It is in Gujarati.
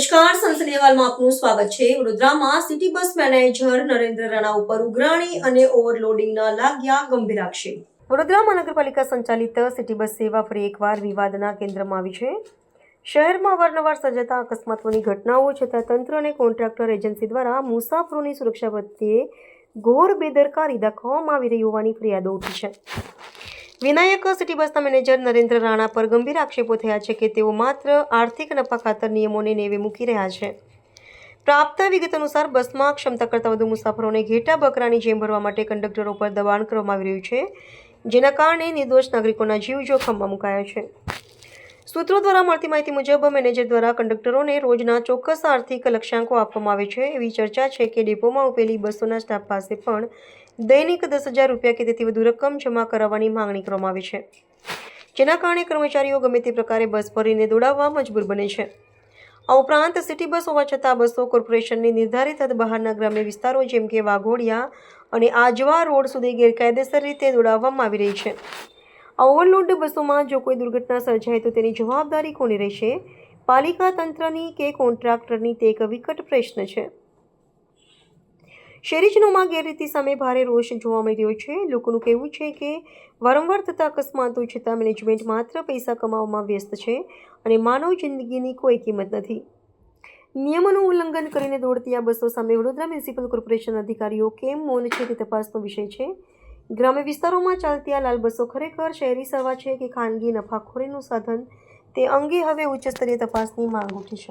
નમસ્કાર સંસદીય અહેવાલમાં આપનું સ્વાગત છે. વડોદરામાં city bus manager Narendra Rana ઉપર ઉઘરાણી અને ઓવરલોડિંગના લાગ્યા ગંભીર આક્ષેપ. વડોદરા મહાનગરપાલિકા સંચાલિત સિટી બસ સેવા ફરી એકવાર વિવાદના કેન્દ્રમાં આવી છે. શહેરમાં અવારનવાર સર્જાતા અકસ્માતોની ઘટનાઓ છતાં તંત્ર અને કોન્ટ્રાક્ટર એજન્સી દ્વારા મુસાફરોની સુરક્ષા પ્રત્યે ઘોર બેદરકારી દાખવવામાં આવી રહી હોવાની ફરિયાદો ઉઠી છે. વિનાયક સિટી બસના મેનેજર નરેન્દ્ર રાણા પર ગંભીર આક્ષેપો થયા છે કે તેઓ માત્ર આર્થિક નફા ખાતર નિયમોને નેવે મૂકી રહ્યા છે. પ્રાપ્ત વિગત અનુસાર બસમાં ક્ષમતા કરતાં વધુ મુસાફરોને ઘેટા બકરાની જેમ ભરવા માટે કંડક્ટરો પર દબાણ કરવામાં આવી રહ્યું છે, જેના કારણે નિર્દોષ નાગરિકોના જીવ જોખમમાં મુકાયા છે. સૂત્રો દ્વારા મળતી માહિતી મુજબ મેનેજર દ્વારા કંડક્ટરોને રોજના ચોક્કસ આર્થિક લક્ષ્યાંકો આપવામાં આવે છે. એવી ચર્ચા છે કે ડેપોમાં ઉભેલી બસોના સ્ટાફ પાસે પણ દૈનિક દસ હજાર રૂપિયા કે તેથી વધુ રકમ જમા કરાવવાની માંગણી કરવામાં આવી છે. જેના કારણે કર્મચારીઓ ગમે તે પ્રકારે બસ ભરીને દોડાવવા મજબૂર બને છે. આ ઉપરાંત સિટી બસ હોવા છતાં બસો કોર્પોરેશનની નિર્ધારિત હદ બહારના ગ્રામ્ય વિસ્તારો જેમ કે વાઘોડિયા અને આજવા રોડ સુધી ગેરકાયદેસર રીતે દોડાવવામાં આવી રહી છે. આ ઓવરલોડ બસોમાં જો કોઈ દુર્ઘટના સર્જાય તો તેની જવાબદારી કોની રહેશે? પાલિકા તંત્રની કે કોન્ટ્રાક્ટરની તે એક વિકટ પ્રશ્ન છે. શહેરીજનોમાં ગેરરીતિ સામે ભારે રોષ જોવા મળી રહ્યો છે. લોકોનું કહેવું છે કે વારંવાર થતા અકસ્માતો છતાં મેનેજમેન્ટ માત્ર પૈસા કમાવામાં વ્યસ્ત છે અને માનવ જિંદગીની કોઈ કિંમત નથી. નિયમોનું ઉલ્લંઘન કરીને દોડતી આ બસો સામે વડોદરા મ્યુનિસિપલ કોર્પોરેશન અધિકારીઓ કેમ મૌન છે તે તપાસનો વિષય છે. ગ્રામ્ય વિસ્તારોમાં ચાલતી આ લાલ બસો ખરેખર શહેરી સેવા છે કે ખાનગી નફાખોરીનું સાધન? તે અંગે હવે ઉચ્ચ સ્તરીય તપાસની માંગ ઉઠી છે.